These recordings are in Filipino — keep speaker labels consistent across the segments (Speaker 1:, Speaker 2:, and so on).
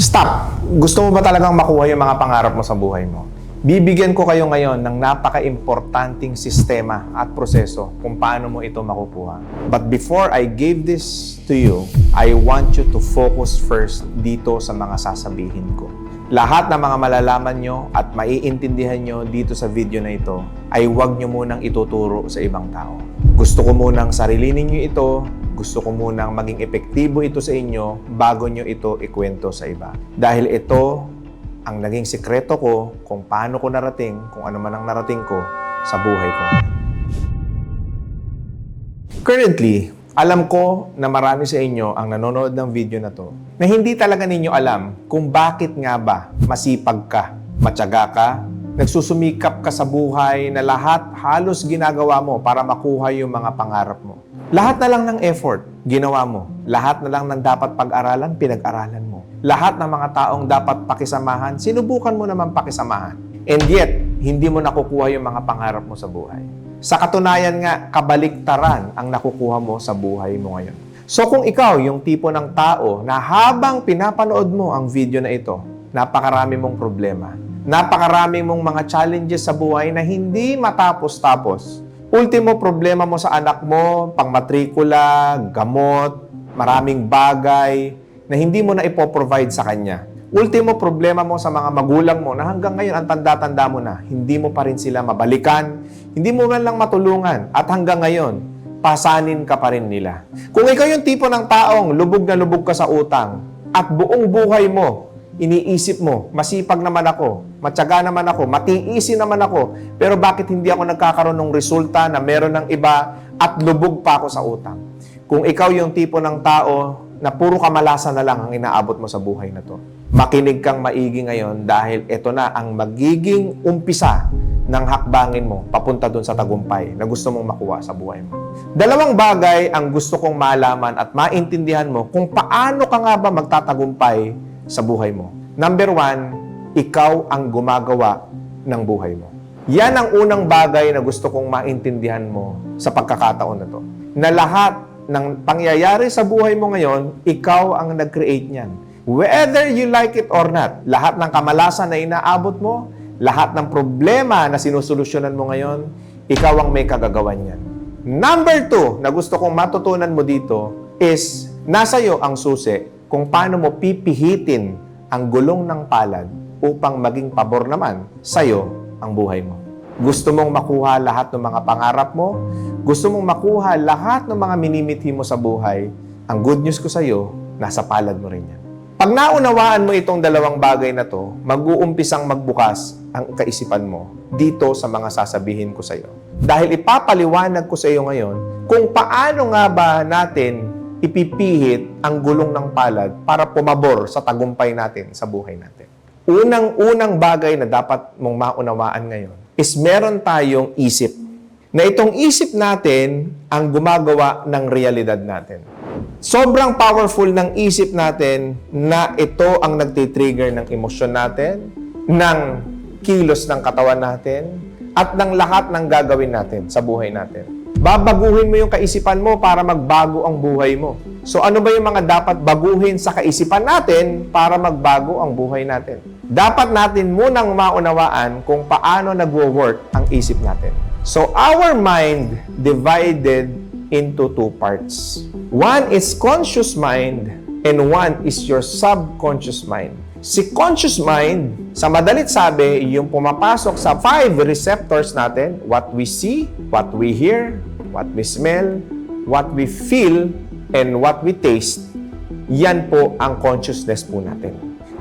Speaker 1: Stop! Gusto mo ba talagang makuha yung mga pangarap mo sa buhay mo? Bibigyan ko kayo ngayon ng napaka-importanting sistema at proseso kung paano mo ito makukuha. But before I give this to you, I want you to focus first dito sa mga sasabihin ko. Lahat ng mga malalaman nyo at maiintindihan nyo dito sa video na ito ay huwag nyo munang ituturo sa ibang tao. Gusto ko munang sarilinin nyo ito, gusto ko munang maging epektibo ito sa inyo bago nyo ito ikwento sa iba. Dahil ito ang naging sikreto ko kung paano ko narating, kung ano man ang narating ko sa buhay ko. Currently, alam ko na marami sa inyo ang nanonood ng video na to na hindi talaga ninyo alam kung bakit nga ba masipag ka, matyaga ka, nagsusumikap ka sa buhay na lahat halos ginagawa mo para makuha yung mga pangarap mo. Lahat na lang ng effort, ginawa mo. Lahat na lang ng dapat pag-aralan, pinag-aralan mo. Lahat ng mga taong dapat pakisamahan, sinubukan mo naman pakisamahan. And yet, hindi mo nakukuha yung mga pangarap mo sa buhay. Sa katunayan nga, kabaliktaran ang nakukuha mo sa buhay mo ngayon. So kung ikaw yung tipo ng tao na habang pinapanood mo ang video na ito, napakarami mong problema, napakarami mong mga challenges sa buhay na hindi matapos-tapos. Ultimo problema mo sa anak mo, pangmatrikula, gamot, maraming bagay na hindi mo na ipoprovide sa kanya. Ultimo problema mo sa mga magulang mo na hanggang ngayon ang tanda-tanda mo na, hindi mo pa rin sila mabalikan, hindi mo man lang matulungan, at hanggang ngayon, pasanin ka pa rin nila. Kung ikaw yung tipo ng taong lubog na lubog ka sa utang, at buong buhay mo, iniisip mo, masipag naman ako, matyaga naman ako, matiisi naman ako, pero bakit hindi ako nagkakaroon ng resulta na meron ng iba at lubog pa ako sa utang? Kung ikaw yung tipo ng tao na puro kamalasan na lang ang inaabot mo sa buhay na to, makinig kang maigi ngayon dahil ito na ang magiging umpisa ng hakbangin mo papunta dun sa tagumpay na gusto mong makuha sa buhay mo. Dalawang bagay ang gusto kong malaman at maintindihan mo kung paano ka nga ba magtatagumpay sa buhay mo. Number one, ikaw ang gumagawa ng buhay mo. Yan ang unang bagay na gusto kong maintindihan mo sa pagkakataon na to. Na lahat ng pangyayari sa buhay mo ngayon, ikaw ang nag-create niyan. Whether you like it or not, lahat ng kamalasan na inaabot mo, lahat ng problema na sinusolusyonan mo ngayon, ikaw ang may kagagawan niyan. Number two, na gusto kong matutunan mo dito is nasa iyo ang susi kung paano mo pipihitin ang gulong ng palad upang maging pabor naman sa iyo ang buhay mo. Gusto mong makuha lahat ng mga pangarap mo, gusto mong makuha lahat ng mga minimithi mo sa buhay, ang good news ko sa iyo, nasa palad mo rin yan. Pag naunawaan mo itong dalawang bagay na to, mag-uumpisang magbukas ang kaisipan mo dito sa mga sasabihin ko sa iyo. Dahil ipapaliwanag ko sa iyo ngayon kung paano nga ba natin ipipihit ang gulong ng palad para pumabor sa tagumpay natin sa buhay natin. Unang-unang bagay na dapat mong maunawaan ngayon is meron tayong isip. Na itong isip natin ang gumagawa ng realidad natin. Sobrang powerful ng isip natin na ito ang nagtitrigger ng emosyon natin, ng kilos ng katawan natin, at ng lahat ng gagawin natin sa buhay natin. Babaguhin mo yung kaisipan mo para magbago ang buhay mo. So ano ba yung mga dapat baguhin sa kaisipan natin para magbago ang buhay natin? Dapat natin munang maunawaan kung paano nagwo-work ang isip natin. So our mind divided into two parts. One is conscious mind and one is your subconscious mind. Si conscious mind, sa madalit sabi, yung pumapasok sa five receptors natin, what we see, what we hear, what we smell, what we feel, and what we taste, yan po ang consciousness po natin.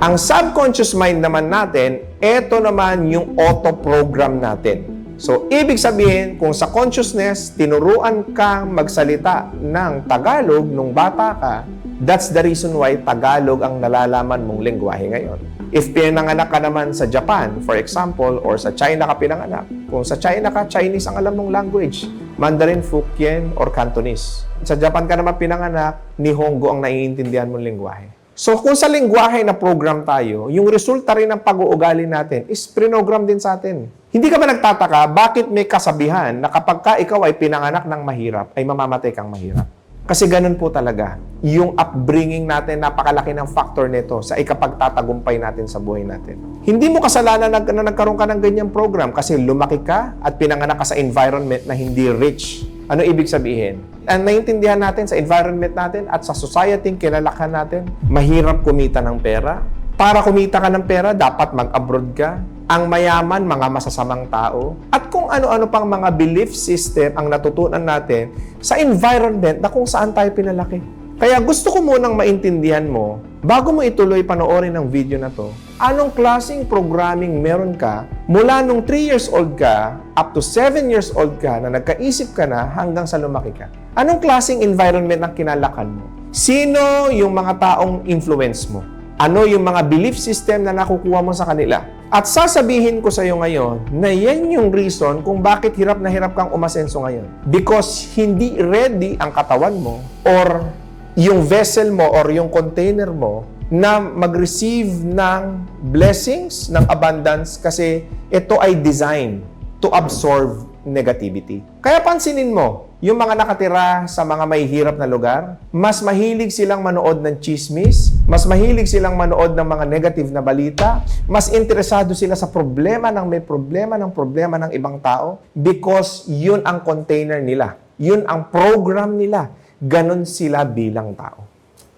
Speaker 1: Ang subconscious mind naman natin, eto naman yung auto-program natin. So, ibig sabihin, kung sa consciousness, tinuruan kang magsalita ng Tagalog nung bata ka, that's the reason why Tagalog ang nalalaman mong lengguwahe ngayon. If pinanganak ka naman sa Japan, for example, or sa China ka pinanganak, kung sa China ka, Chinese ang alam mong language, Mandarin, Fukien, or Cantonese. Sa Japan ka naman pinanganak, Nihongo ang naiintindihan mong lengguwahe. So kung sa lingwahe na program tayo, yung resulta rin ng pag-uugali natin is prinogram din sa atin. Hindi ka ba nagtataka bakit may kasabihan na kapag ka ikaw ay pinanganak ng mahirap, ay mamamatay kang mahirap? Kasi ganun po talaga. Yung upbringing natin, napakalaki ng factor nito sa ikapagtatagumpay natin sa buhay natin. Hindi mo kasalanan na, na nagkaroon ka ng ganyang program kasi lumaki ka at pinanganak ka sa environment na hindi rich. Ano ibig sabihin? Ang naiintindihan natin sa environment natin at sa society kinalakhan natin, mahirap kumita ng pera. Para kumita ka ng pera, dapat mag-abroad ka. Ang mayaman, mga masasamang tao. At kung ano-ano pang mga belief system ang natutunan natin sa environment na kung saan tayo pinalaki. Kaya gusto ko munang maintindihan mo, bago mo ituloy panoorin ang video na to, anong klaseng programming meron ka mula nung 3 years old ka up to 7 years old ka na nagkaisip ka na hanggang sa lumaki ka. Anong klaseng environment ang kinalakan mo? Sino yung mga taong influence mo? Ano yung mga belief system na nakukuha mo sa kanila? At sasabihin ko sa iyo ngayon na yan yung reason kung bakit hirap na hirap kang umasenso ngayon. Because hindi ready ang katawan mo or yung vessel mo or yung container mo na mag-receive ng blessings, ng abundance kasi ito ay design to absorb negativity. Kaya pansinin mo, yung mga nakatira sa mga may hirap na lugar, mas mahilig silang manood ng chismis, mas mahilig silang manood ng mga negative na balita, mas interesado sila sa problema ng may problema ng problema ng ibang tao because yun ang container nila. Yun ang program nila. Ganon sila bilang tao.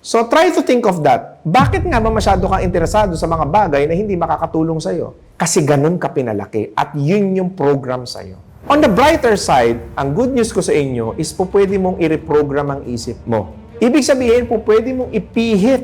Speaker 1: So try to think of that. Bakit nga ba masyado kang interesado sa mga bagay na hindi makakatulong sa'yo? Kasi ganun ka pinalaki at yun yung program sa'yo. On the brighter side, ang good news ko sa inyo is po pwede mong i-reprogram ang isip mo. Ibig sabihin po pwede mong ipihit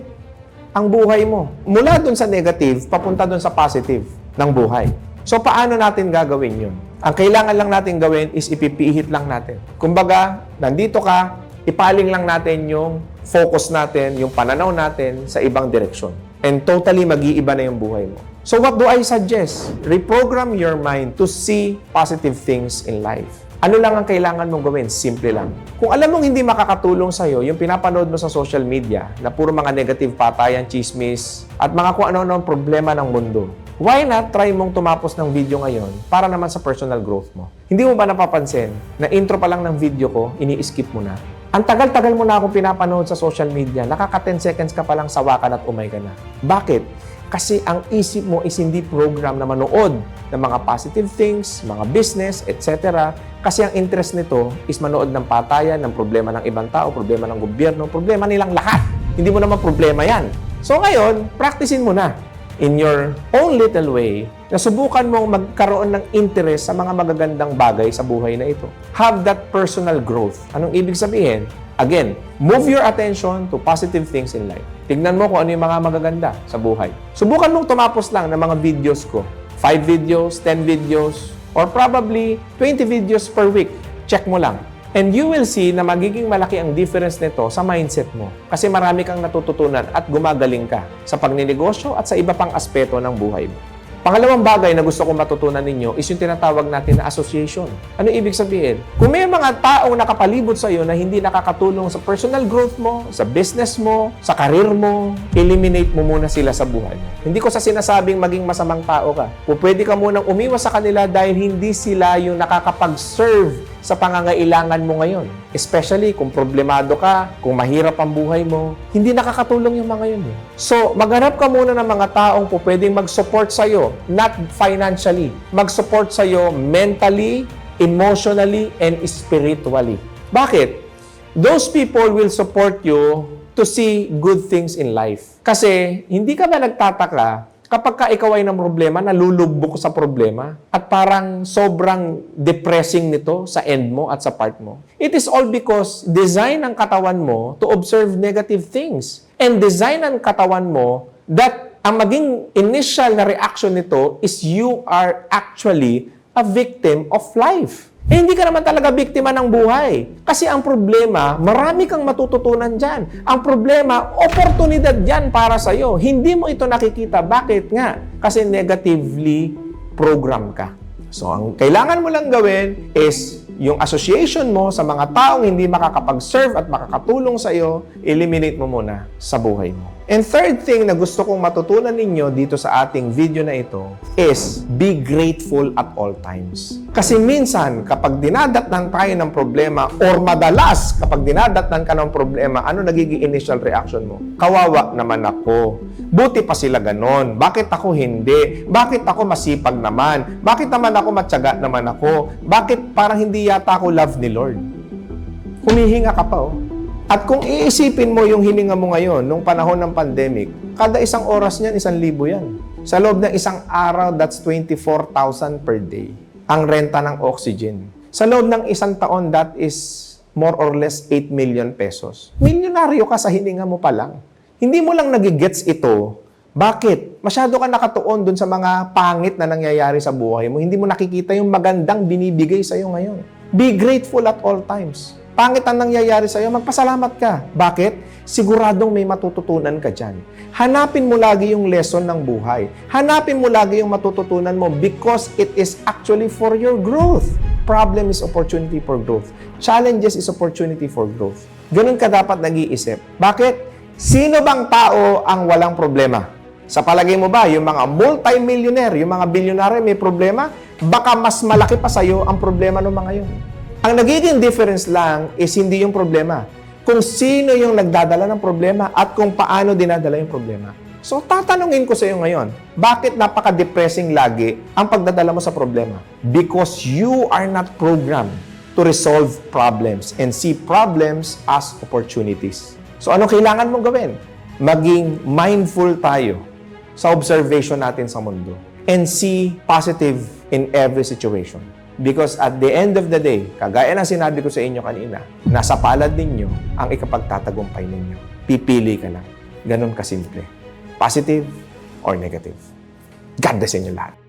Speaker 1: ang buhay mo. Mula dun sa negative, papunta dun sa positive ng buhay. So paano natin gagawin yun? Ang kailangan lang natin gawin is ipipihit lang natin. Kumbaga, nandito ka, ipaling lang natin yung focus natin, yung pananaw natin sa ibang direksyon. And totally mag-iiba na yung buhay mo. So what do I suggest? Reprogram your mind to see positive things in life. Ano lang ang kailangan mong gawin? Simple lang. Kung alam mong hindi makakatulong sa'yo, yung pinapanood mo sa social media na puro mga negative patayan, chismis, at mga kung ano-ano ang problema ng mundo, why not try mong tumapos ng video ngayon para naman sa personal growth mo? Hindi mo ba napapansin na intro pa lang ng video ko, ini-skip mo na? Ang tagal-tagal mo na akong pinapanood sa social media, nakaka 10 seconds ka pa lang sawakan at umay ka na. Bakit? Kasi ang isip mo is hindi program na manood ng mga positive things, mga business, etc. Kasi ang interest nito is manood ng patayan, ng problema ng ibang tao, problema ng gobyerno, problema nilang lahat. Hindi mo naman problema yan. So ngayon, practicein mo na in your own little way na subukan mong magkaroon ng interest sa mga magagandang bagay sa buhay na ito. Have that personal growth. Anong ibig sabihin? Again, move your attention to positive things in life. Tignan mo kung ano yung mga magaganda sa buhay. Subukan mong tumapos lang ng mga videos ko. 5 videos, 10 videos, or probably 20 videos per week. Check mo lang. And you will see na magiging malaki ang difference nito sa mindset mo. Kasi marami kang natututunan at gumagaling ka sa pagninegosyo at sa iba pang aspeto ng buhay mo. Pangalawang bagay na gusto kong matutunan ninyo is yung tinatawag natin na association. Ano ibig sabihin? Kung may mga taong nakapalibot sa iyo na hindi nakakatulong sa personal growth mo, sa business mo, sa karir mo, eliminate mo muna sila sa buhay mo. Hindi ko sa sinasabing maging masamang tao ka. O pwede ka munang umiwas sa kanila dahil hindi sila yung nakakapag-serve sa pangangailangan mo ngayon. Especially kung problemado ka, kung mahirap ang buhay mo, hindi nakakatulong yung mga yun. Eh. So, maghanap ka muna ng mga taong po pwedeng mag-support sa'yo, not financially. Mag-support sa'yo mentally, emotionally, and spiritually. Bakit? Those people will support you to see good things in life. Kasi, hindi ka ba nagtataka kapag ka ikaw ay ng problema, nalulubog sa problema at parang sobrang depressing nito sa end mo at sa part mo. It is all because design ang katawan mo to observe negative things. And design ang katawan mo that ang maging initial na reaction nito is you are actually a victim of life. Eh, hindi ka naman talaga biktima ng buhay. Kasi ang problema, marami kang matututunan dyan. Ang problema, oportunidad yan para sa'yo. Hindi mo ito nakikita. Bakit nga? Kasi negatively program ka. So, ang kailangan mo lang gawin is yung association mo sa mga taong hindi makakapag-serve at makakatulong sa'yo, eliminate mo muna sa buhay mo. And third thing na gusto kong matutunan ninyo dito sa ating video na ito is be grateful at all times. Kasi minsan, kapag dinadatnan tayo ng problema or madalas kapag dinadatnan ka ng problema, ano nagiging initial reaction mo? Kawawa naman ako. Buti pa sila ganon. Bakit ako hindi? Bakit ako masipag naman? Bakit naman ako matyaga naman ako? Bakit parang hindi yata ako love ni Lord? Humihinga ka pa oh. At kung iisipin mo yung hininga mo ngayon, nung panahon ng pandemic, kada isang oras niyan, isang libo yan. Sa loob ng isang araw, that's 24,000 per day. Ang renta ng oxygen. Sa loob ng isang taon, that is more or less 8 million pesos. Milyonaryo ka sa hininga mo pa lang. Hindi mo lang nagigets ito. Bakit? Masyado ka nakatuon dun sa mga pangit na nangyayari sa buhay mo. Hindi mo nakikita yung magandang binibigay sa'yo ngayon. Be grateful at all times. Pangit ang nangyayari sa'yo, magpasalamat ka. Bakit? Siguradong may matututunan ka dyan. Hanapin mo lagi yung lesson ng buhay. Hanapin mo lagi yung matututunan mo because it is actually for your growth. Problem is opportunity for growth. Challenges is opportunity for growth. Ganun ka dapat nag-iisip. Bakit? Sino bang tao ang walang problema? Sa palagay mo ba, yung mga multi-millionaire, yung mga bilyonaryo may problema, baka mas malaki pa sa'yo ang problema ng mga yun. Ang nagiging difference lang is hindi yung problema. Kung sino yung nagdadala ng problema at kung paano dinadala yung problema. So, tatanungin ko sa iyo ngayon, bakit napaka-depressing lagi ang pagdadala mo sa problema? Because you are not programmed to resolve problems and see problems as opportunities. So, ano kailangan mong gawin? Maging mindful tayo sa observation natin sa mundo and see positive in every situation. Because at the end of the day, kagaya ng sinabi ko sa inyo kanina, nasa palad ninyo ang ikapagtatagumpay ninyo. Pipili ka lang. Ganon kasimple. Positive or negative. God bless inyo lahat.